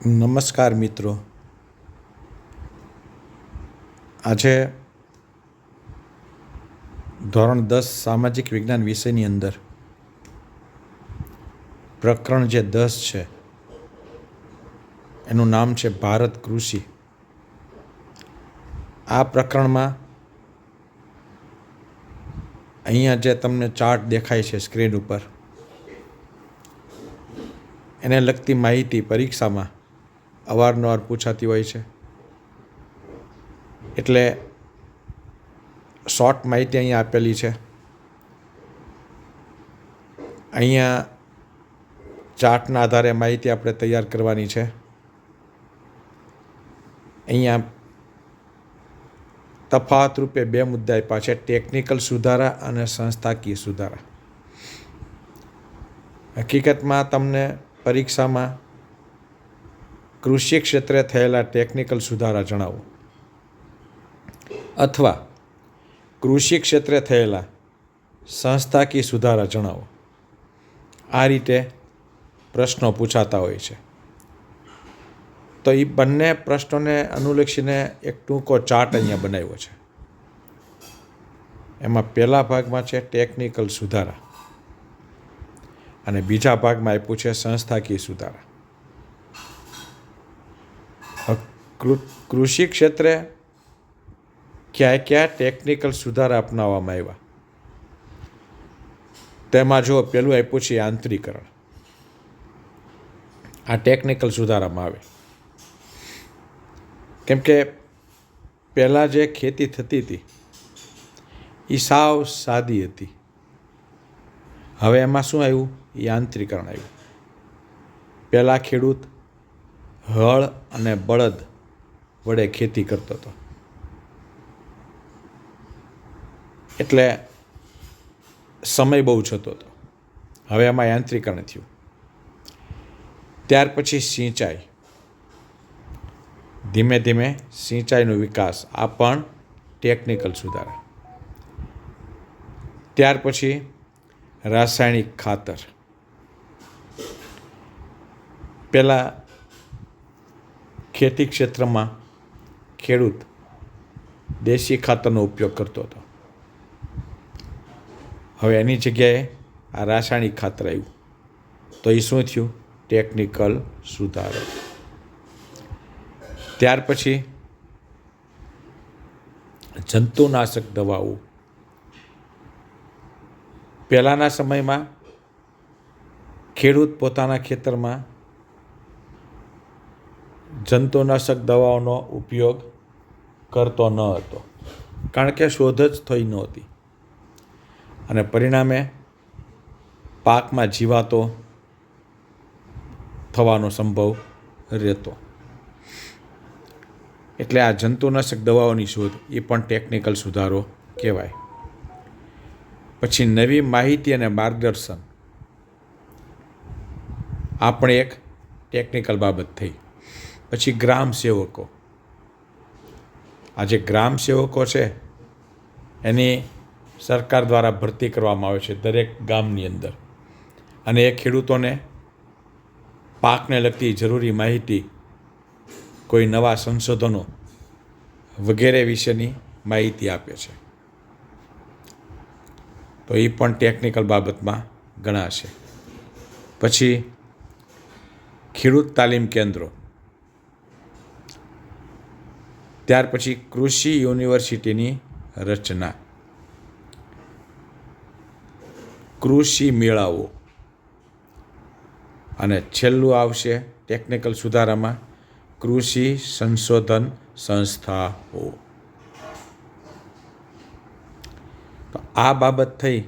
નમસ્કાર મિત્રો. આજે ધોરણ દસ સામાજિક વિજ્ઞાન વિષયની અંદર પ્રકરણ જે દસ છે, એનું નામ છે ભારત કૃષિ. આ પ્રકરણમાં અહીંયા જે તમને ચાર્ટ દેખાય છે સ્ક્રીન ઉપર, એને લગતી માહિતી પરીક્ષામાં અવારનવાર પૂછાતી હોય છે. એટલે શોર્ટ માહિતી અહીંયા આપેલી છે. અહીંયા ચાર્ટના આધારે માહિતી આપણે તૈયાર કરવાની છે. અહીંયા તફાવત રૂપે બે મુદ્દા આપ્યા છે ટેકનિકલ સુધારા અને સંસ્થાકીય સુધારા. હકીકતમાં તમને પરીક્ષામાં કૃષિ ક્ષેત્રે થયેલા ટેકનિકલ સુધારા જણાવો. અથવા કૃષિ ક્ષેત્રે થયેલા સંસ્થાકીય સુધારા જણાવો. આ રીતે પ્રશ્નો પૂછાતા હોય છે. તો એ બંને પ્રશ્નોને અનુલક્ષીને એક ટૂંકો ચાર્ટ અહીંયા બનાવ્યો છે. એમાં પહેલા ભાગમાં છે ટેકનિકલ સુધારા. અને બીજા ભાગમાં આપ્યું છે સંસ્થાકીય સુધારા કૃ- કૃષિ ક્ષેત્રે ક્યાં ક્યાં ટેકનિકલ સુધારા અપનાવવામાં આવ્યા? તેમાં જો પેલું આપ્યું છે યાંત્રીકરણ આ ટેકનિકલ સુધારામાં આવે. કેમ કે પહેલાં જે ખેતી થતી હતી એ સાવ સાદી હતી. હવે એમાં શું આવ્યું? યાંત્રિકરણ આવ્યું. પહેલાં ખેડૂત હળ અને બળદ વડે ખેતી કરતો હતો. એટલે સમય બહુ જતો હતો. હવે એમાં યાંત્રિકરણ થયું. ત્યાર પછી સિંચાઈ. ધીમે ધીમે સિંચાઈનો વિકાસ આ પણ ટેકનિકલ સુધારા. ત્યાર પછી રાસાયણિક ખાતર. પહેલાં ખેતી ક્ષેત્રમાં ખેડૂત દેશી ખાતરનો ઉપયોગ કરતો હતો. હવે એની જગ્યાએ આ રાસાયણિક ખાતર આવ્યું. તો એ શું થયું? ટેકનિકલ સુધારો. ત્યાર પછી જંતુનાશક દવાઓ. પહેલાંના સમયમાં ખેડૂત પોતાના ખેતરમાં જંતુનાશક દવાઓનો ઉપયોગ કરતો ન હતો. કારણ કે શોધ જ થઈ નહોતી. અને પરિણામે પાકમાં જીવાતો થવાનો સંભવ રહેતો. એટલે આ જંતુનાશક દવાઓની શોધ એ પણ ટેકનિકલ સુધારો કહેવાય. પછી નવી માહિતી અને માર્ગદર્શન. આ પણ એક ટેકનિકલ બાબત થઈ. પછી ગ્રામ સેવકો. આ જે ગ્રામ સેવકો છે, એની સરકાર દ્વારા ભરતી કરવામાં આવે છે દરેક ગામની અંદર. અને એ ખેડૂતોને પાકને લગતી જરૂરી માહિતી કોઈ નવા સંશોધનો વગેરે વિશેની માહિતી આપે છે. તો એ પણ ટેકનિકલ બાબતમાં ગણાશે. પછી ખેડૂત તાલીમ કેન્દ્રો. ત્યાર પછી કૃષિ યુનિવર્સિટીની રચના. કૃષિ મેળાઓ. અને છેલ્લું આવશે ટેકનિકલ સુધારામાં કૃષિ સંશોધન સંસ્થાઓ. તો આ બાબત થઈ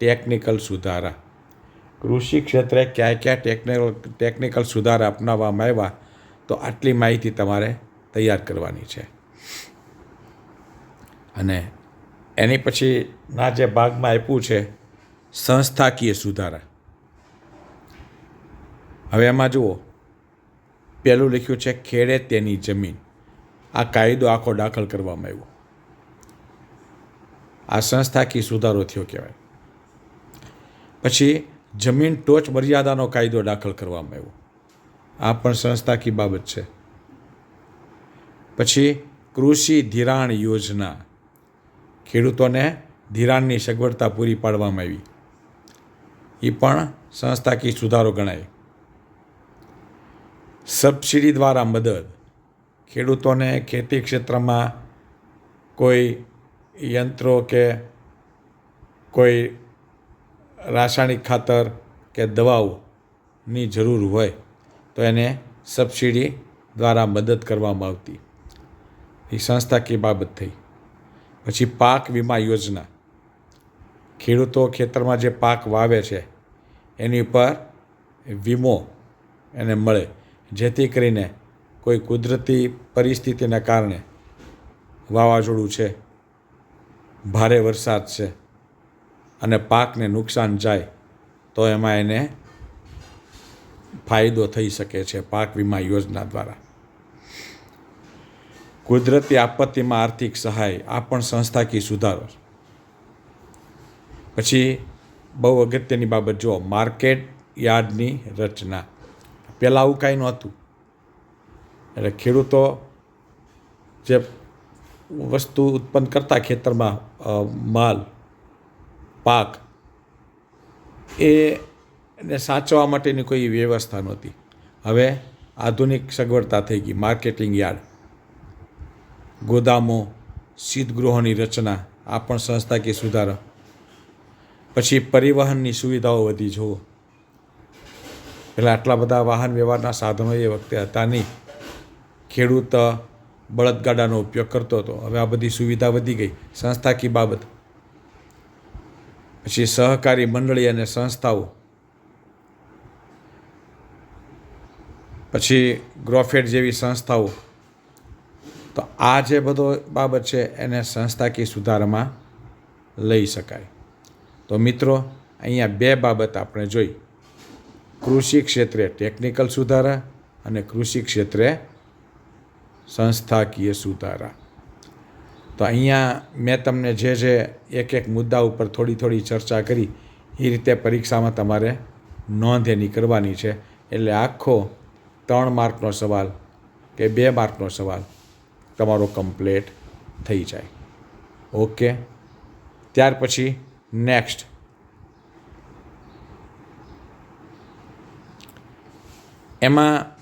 ટેકનિકલ સુધારા. કૃષિ ક્ષેત્રે ક્યાં ક્યાં ટેકનિકલ ટેકનિકલ સુધારા અપનાવવામાં આવ્યા, તો આટલી માહિતી તમારે તૈયાર કરવાની છે. અને એની પછીના જે ભાગમાં આપ્યું છે, સંસ્થાકીય સુધારા. હવે એમાં જુઓ, પહેલું લખ્યું છે, ખેડે તેની જમીન. આ કાયદો આખો દાખલ કરવામાં આવ્યો. આ સંસ્થાકીય સુધારો થયો કહેવાય. પછી જમીન ટોચ મર્યાદાનો કાયદો દાખલ કરવામાં આવ્યો. આ પણ સંસ્થાકીય બાબત છે. પછી કૃષિ ધિરાણ યોજના. ખેડૂતોને ધિરાણની સગવડતા પૂરી પાડવામાં આવી. એ પણ સંસ્થાકીય સુધારો ગણાય. સબસિડી દ્વારા મદદ. ખેડૂતોને ખેતી ક્ષેત્રમાં કોઈ યંત્રો કે કોઈ રાસાયણિક ખાતર કે દવાઓની જરૂર હોય તો એને સબસિડી દ્વારા મદદ કરવામાં આવતી. એ સંસ્થાકીય બાબત થઈ. પછી પાક વીમા યોજના. ખેડૂતો ખેતરમાં જે પાક વાવે છે, એની ઉપર વીમો એને મળે, જેથી કરીને કોઈ કુદરતી પરિસ્થિતિના કારણે વાવાઝોડું છે, ભારે વરસાદ છે અને પાકને નુકસાન જાય, તો એમાં એને ફાયદો થઈ શકે છે પાક વીમા યોજના દ્વારા. કુદરતી આપત્તિમાં આર્થિક સહાય આ પણ સંસ્થાકીય સુધારો પછી બહુ અગત્યની બાબત જુઓ, માર્કેટ યાર્ડની રચના. પહેલાં આવું કાંઈ નહોતું. એટલે ખેડૂતો જે વસ્તુ ઉત્પન્ન કરતા ખેતરમાં માલ, પાક એને સાચવવા માટેની કોઈ વ્યવસ્થા નહોતી. હવે આધુનિક સગવડતા થઈ ગઈ, માર્કેટિંગ યાર્ડ. ગોદામો શીતગૃહોની રચના, આ પણ સંસ્થાકીય સુધારા. પછી પરિવહનની સુવિધાઓ વધી, જુઓ. એટલે આટલા બધા વાહન વ્યવહારના સાધનો એ વખતે હતા નહીં. ખેડૂત બળદગાડાનો ઉપયોગ કરતો હતો. હવે આ બધી સુવિધા વધી ગઈ. સંસ્થાકીય બાબત? પછી સહકારી મંડળી અને સંસ્થાઓ. પછી ગ્રોફેડ જેવી સંસ્થાઓ. તો આ જે બધો બાબત છે એને સંસ્થાકીય સુધારામાં લઈ શકાય. તો મિત્રો, અહીંયા બે બાબત આપણે જોઈ. કૃષિ ક્ષેત્રે ટેકનિકલ સુધારા અને કૃષિ ક્ષેત્રે સંસ્થાકીય સુધારા. તો અહીંયા મેં તમને જે જે એક એક મુદ્દા ઉપર થોડી થોડી ચર્ચા કરી, એ રીતે પરીક્ષામાં તમારે નોંધ એની કરવાની છે. એટલે આખો ત્રણ માર્કનો સવાલ કે બે માર્કનો સવાલ તમારો કમ્પ્લેટ થઈ જાય. ઓકે? ત્યાર પછી નેક્સ્ટ. એમાં